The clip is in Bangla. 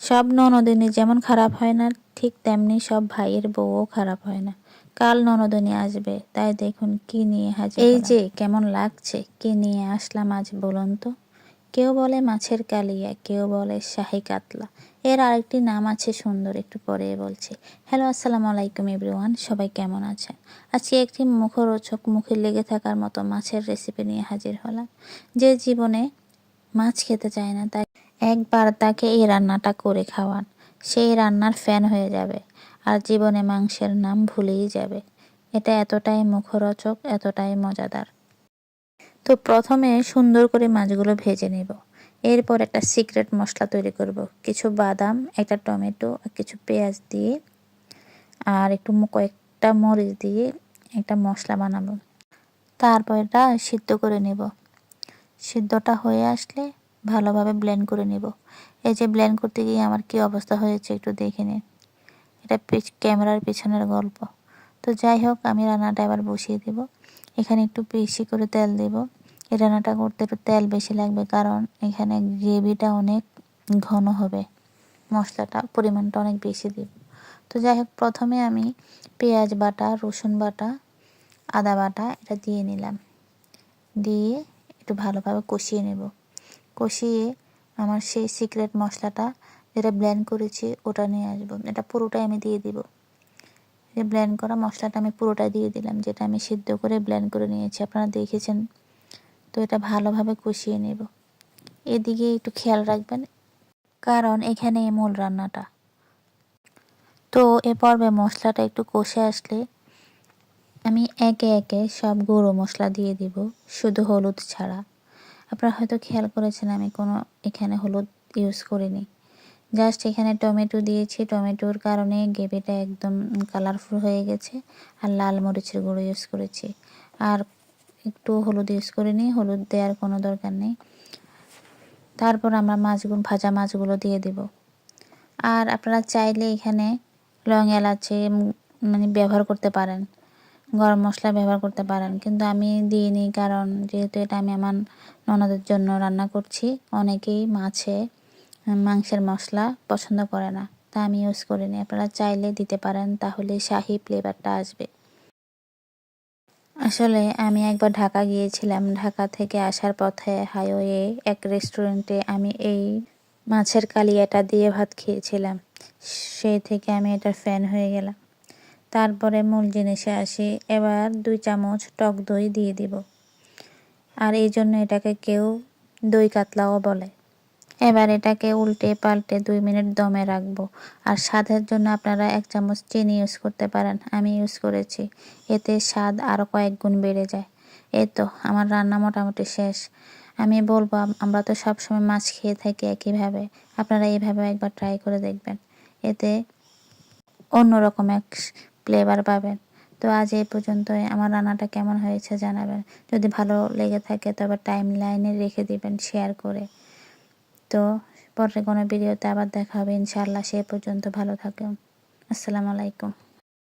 সব ননদিনী যেমন খারাপ হয় না ঠিক তেমনি সব ভাইয়ের বউও খারাপ হয় না। কাল ননদিনী আসবে তাই দেখুন কি নিয়ে হাজির এই যে কেমন লাগছে? কি নিয়ে আসলাম আজ বলুন তো? কেউ বলে মাছের কালিয়া কেউ বলে শাহি কাতলা। এর আরেকটি নাম আছে সুন্দর একটু পরে বলছি। হ্যালো আসসালামু আলাইকুম এভরিওয়ান সবাই কেমন আছেন? আজকে একটি মুখরোচক মুখে লেগে থাকার মতো মাছের রেসিপি নিয়ে হাজির হলাম। যে জীবনে মাছ খেতে চায় না তাই একবার তাকে এই রান্নাটা করে খাওয়ান। সেই রান্নার ফ্যান হয়ে যাবে আর জীবনে মাংসের নাম ভুলেই যাবে। এটা এতটাই মুখরোচক, এতটাই মজাদার। তো প্রথমে সুন্দর করে মাছগুলো ভেজে নেব। এরপর একটা সিক্রেট মশলা তৈরি করব। কিছু বাদাম, একটা টমেটো আর কিছু পেঁয়াজ দিয়ে আর একটু কয়েকটা মরিচ দিয়ে একটা মশলা বানাবো। তারপর এটা সিদ্ধ করে নেব। সিদ্ধটা হয়ে আসলে ভালোভাবে ব্লেন্ড করে নেব। এই যে ব্লেন্ড করতে গিয়ে আমার কি অবস্থা হয়েছে একটু দেখে নিন। এটা ক্যামেরার পিছনের গল্প। তো যাই হোক, আমি রান্নাটা এবার বসিয়ে দেব। এখানে একটু বেশি করে তেল দেব। এই রান্নাটা করতে একটু তেল বেশি লাগবে কারণ এখানে গ্রেভিটা অনেক ঘন হবে। মশলাটা, পরিমাণটা অনেক বেশি দেব। তো যাই হোক, প্রথমে আমি পেঁয়াজ বাটা, রসুন বাটা, আদা বাটা, এটা দিয়ে নিলাম। দিয়ে একটু ভালোভাবে কষিয়ে নেব। কষিয়ে আমার সেই সিক্রেট মশলাটা যেটা ব্লেন্ড করেছি ওটা নিয়ে আসব। এটা পুরোটাই আমি দিয়ে দিব। যে ব্লেন্ড করা মশলাটা আমি পুরোটা দিয়ে দিলাম, যেটা আমি সিদ্ধ করে ব্লেন্ড করে নিয়েছি। আপনারা দেখেছেন। তো এটা ভালোভাবে কষিয়ে নেব। এদিকে একটু খেয়াল রাখবেন, কারণ এখানে মূল রান্নাটা। তো এ পর্বে মশলাটা একটু কষে আসলে আমি একে একে সব গুঁড়ো মশলা দিয়ে দিব, শুধু হলুদ ছাড়া। আপনারা হয়তো খেয়াল করেছেন আমি কোনো এখানে হলুদ ইউজ করিনি। জাস্ট এখানে টমেটো দিয়েছি। টমেটোর কারণে গ্রেভিটা একদম কালারফুল হয়ে গেছে আর লাল মরিচের গুঁড়ো ইউজ করেছি। আর একটু হলুদ ইউজ করিনি, হলুদ দেওয়ার কোনো দরকার নেই। তারপর আমরা মাছগুলো, ভাজা মাছগুলো দিয়ে দেব। আর আপনারা চাইলে এখানে লং এলাচি মানে ব্যবহার করতে পারেন। গরম মশলা ব্যবহার করতে পারেন। কিন্তু আমি দিইনি কারণ যেহেতু এটা আমি আমার ননদের জন্য রান্না করছি, অনেকেই মাছে মাংসের মশলা পছন্দ করে না। তা আমি ইউজ করিনি। আপনারা চাইলে দিতে পারেন, তাহলে শাহি ফ্লেভারটা আসবে। আসলে আমি একবার ঢাকা গিয়েছিলাম। ঢাকা থেকে আসার পথে হাইওয়ে এক রেস্টুরেন্টে আমি এই মাছের কালিয়াটা দিয়ে ভাত খেয়েছিলাম। সেই থেকে আমি এটার ফ্যান হয়ে গেলাম। তারপরে মূল জিনিসে আসি, এবার দুই চামচ টক দই দিয়ে দিব। আর এই জন্য এটাকে কেউ দই কাতলাও বলে। এবার এটাকে উল্টে পাল্টে দুই মিনিট দমে রাখব। আর স্বাদের জন্য আপনারা এক চামচ চিনি ইউজ করতে পারেন, আমি ইউজ করেছি। এতে স্বাদ আরও কয়েক গুণ বেড়ে যায়। এই তো, আমার রান্না মোটামুটি শেষ। আমি বলব আমরা তো সবসময় মাছ খেয়ে থাকি একইভাবে। আপনারা এইভাবে একবার ট্রাই করে দেখবেন। এতে অন্যরকম এক ফ্লেভার পাবেন। তো আজ এই পর্যন্তই। আমার রান্নাটা কেমন হয়েছে জানাবেন। যদি ভালো লেগে থাকে তবে টাইম লাইনে রেখে দিবেন শেয়ার করে। তো পরে কোনো ভিডিওতে আবার দেখা হবে। ইনশাআল্লাহ সে পর্যন্ত ভালো থাকুন। আসসালামু আলাইকুম।